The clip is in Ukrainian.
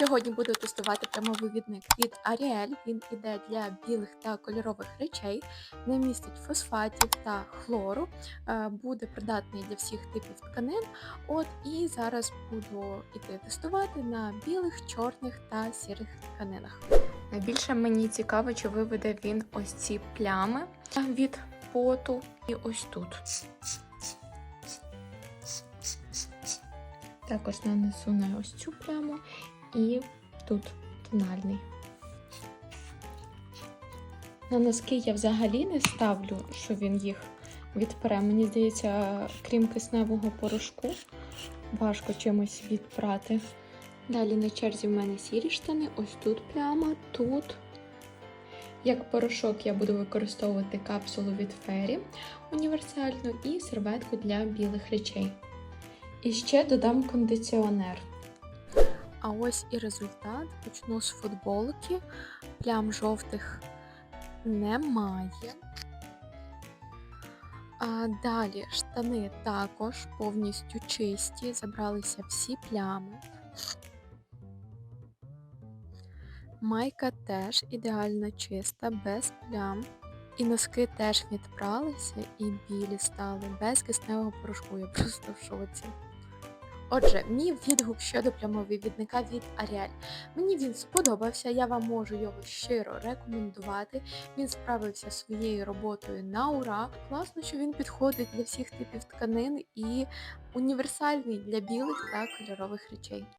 Сьогодні буду тестувати прямовивідник від Ariel. Він іде для білих та кольорових речей, не містить фосфатів та хлору, е, буде придатний для всіх типів тканин. От і зараз буду іти тестувати на білих, чорних та сірих тканинах. Найбільше мені цікаво, чи виведе він ось ці плями від поту і ось тут. Також нанесу на ось цю пляму і тут тональний. На носки я взагалі не ставлю, що він їх відпере. Мені здається, крім кисневого порошку, важко чимось відпрати. Далі на черзі в мене сірі штани, ось тут пляма, тут. Як порошок я буду використовувати капсулу від Фері універсальну і серветку для білих речей. І ще додам кондиціонер. А ось і результат. Почну з футболки. Плям жовтих немає. А далі штани також повністю чисті, забралися всі плями. Майка теж ідеально чиста, без плям. І носки теж відпралися і білі стали, без кисневого порошку. Я просто в шоці. Отже, мій відгук щодо плямовивідника від Ariel. Мені він сподобався, я вам можу його щиро рекомендувати. Він справився своєю роботою на ура. Класно, що він підходить для всіх типів тканин і універсальний для білих та кольорових речей.